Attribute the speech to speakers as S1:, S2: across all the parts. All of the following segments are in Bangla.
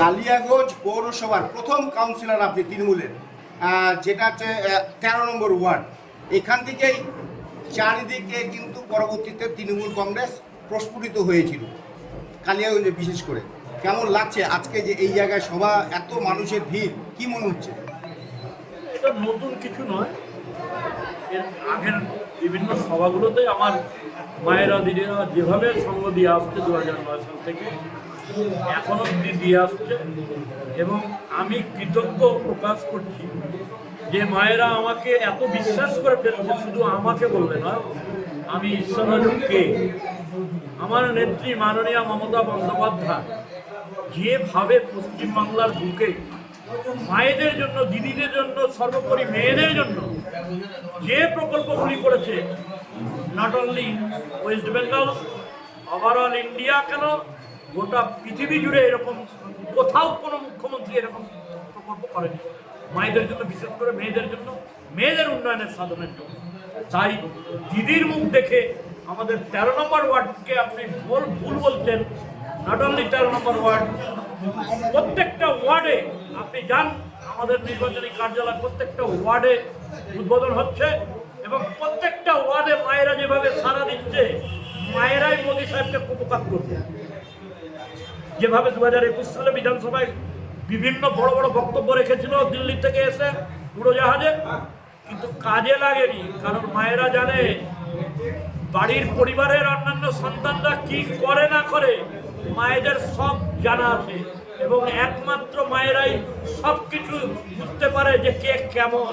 S1: কালিয়াগঞ্জ পৌরসভার প্রথম কাউন্সিলর আপনি তৃণমূলের যেটা হচ্ছে তেরো নম্বর ওয়ার্ড। এখান থেকেই চারিদিকে কিন্তু পরবর্তীতে তৃণমূল কংগ্রেস প্রস্ফুটিত হয়েছিল, কালিয়াগঞ্জে বিশেষ করে। কেমন লাগছে আজকে যে এই জায়গায় সভা, এত মানুষের ভিড়, কি মনে হচ্ছে?
S2: এটা নতুন কিছু নয়। এর আগের বিভিন্ন সভাগুলোতে আমার মায়েরা, দিদিরা যেভাবে সঙ্গ দিয়ে আসছে দু হাজার নয় সাল থেকে এখন অব্দি দিয়ে আসছে। এবং আমি কৃতজ্ঞ প্রকাশ করছি যে মায়েরা আমাকে এত বিশ্বাস করে ফেলছে, শুধু আমাকে বলবে না আমি ঈশ্বরকে আমার নেত্রী মাননীয়া মমতা বন্দ্যোপাধ্যায় যেভাবে পশ্চিমবাংলার বুকে মায়েদের জন্য, দিদিদের জন্য, সর্বোপরি মেয়েদের জন্য যে প্রকল্পগুলি করেছে not only West Bengal overall India কেন গোটা পৃথিবী জুড়ে এরকম, কোথাও কোনো মুখ্যমন্ত্রী এরকম প্রকল্প করেনি। মায়েদের জন্য, বিশেষ করে মেয়েদের জন্য, মেয়েদের উন্নয়নের সাধনের জন্য। তাই দিদির মুখ দেখে আমাদের তেরো নম্বর ওয়ার্ডকে আপনি ভুল ভুল বলছেন। নট অনলি তেরো নম্বর ওয়ার্ড, প্রত্যেকটা ওয়ার্ডে আপনি যান, আমাদের নির্বাচনী কার্যালয় প্রত্যেকটা ওয়ার্ডে উদ্বোধন হচ্ছে এবং প্রত্যেকটা ওয়ার্ডে মায়েরা যেভাবে সারা দিচ্ছে, মায়েরাই মোদী সাহেবকে উপকার করছে। যেভাবে দু হাজার একুশ সালে বিধানসভায় বিভিন্ন বড় বড় বক্তব্য রেখেছিল দিল্লি থেকে এসে উড়োজাহাজে, কিন্তু কাজে লাগেনি, কারণ মায়েরা জানে বাড়ির পরিবারের অন্যান্য সন্তানরা কি করে না করে, মায়েদের সব জানা আছে এবং একমাত্র মায়েরাই সব কিছু বুঝতে পারে যে কে কেমন।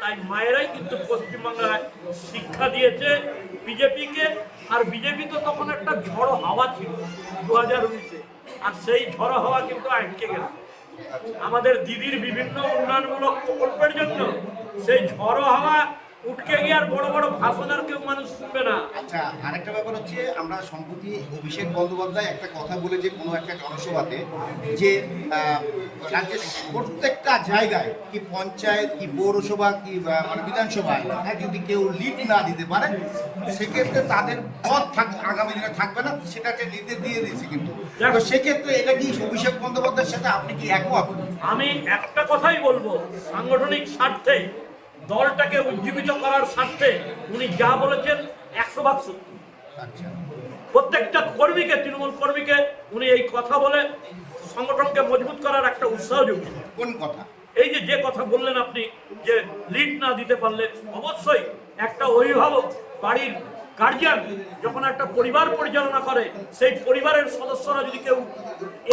S2: তাই মায়েরাই কিন্তু পশ্চিমবাংলায় শিক্ষা দিয়েছে বিজেপিকে, আর বিজেপি তো তখন একটা ঝড়ো হাওয়া ছিল দু হাজার উনিশে। আর সেই ঝড়ো হওয়া কিন্তু আটকে গেছে। আমাদের দিদির বিভিন্ন উন্নয়নমূলক প্রকল্পের জন্য সেই ঝড়ো হাওয়া উঠকে গিয়ে আর বড় বড় ভাষণ আর কেউ মানুষ শুনবে না।
S1: আচ্ছা আরেকটা ব্যাপার হচ্ছে আমরা সম্প্রতি অভিষেক বন্দ্যোপাধ্যায় একটা কথা বলেছে কোনো একটা জনসভাতে যে রাজ্যের প্রত্যেকটা জায়গায় কি পঞ্চায়েত কি পৌরসভা কি মানে এলাকায় যদি কেউ লিড না দিতে পারে সেক্ষেত্রে তাদের পথ থাক আগামী দিনে থাকবে না সেটাকে নির্দেশ দিয়ে দিয়েছে কিন্তু। তো সেক্ষেত্রে এটা কি অভিষেক বন্দ্যোপাধ্যায়ের সাথে আপনি কি একমত?
S2: আমি একটা কথাই বলব সাংগঠনিক স্বার্থে দলটাকে উজ্জীবিত করার স্বার্থে উনি যা বলেছেন একশো ভাগ সত্যি।
S1: আচ্ছা।
S2: প্রত্যেকটা কর্মীকে তৃণমূল কর্মীকে উনি এই কথা বলে সংগঠনকে মজবুত করার একটা উৎসাহ জুগিয়েছেন
S1: কোন কথা?
S2: এই যে যে কথা বললেন আপনি যে লিড না দিতে পারলে অবশ্যই একটা অভিভাবক বাড়ির গার্জিয়ান যখন একটা পরিবার পরিচালনা করে, সেই পরিবারের সদস্যরা যদি কেউ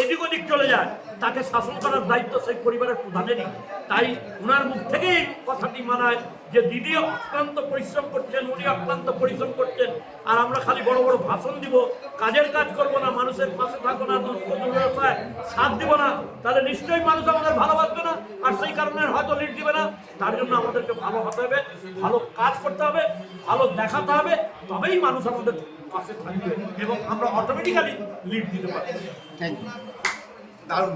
S2: এদিক ওদিক চলে যায়, তাকে শাসন করার দায়িত্ব সেই পরিবারের প্রধানেরই। তাই ওনার মুখ থেকেই কথাটি মানায় যে দিদি অক্লান্ত পরিশ্রম করছেন, উনি অক্লান্ত পরিশ্রম করছেন, আর আমরা খালি বড় বড় ভাষণ দিব। কাজের কাজ করব না, মানুষের পাশে থাকব না ব্যবসায় সাথ দিব না। তাহলে নিশ্চয়ই মানুষ আমাদের ভালোবাসবে না, আর সেই কারণে হয়তো লিড দিবে না। তার জন্য আমাদেরকে ভালো হতে হবে, ভালো কাজ করতে হবে, ভালো দেখাতে হবে, তবেই মানুষ আমাদের পাশে থাকবে এবং আমরা অটোমেটিক্যালি লিড দিতে পারব।
S1: দারুণ।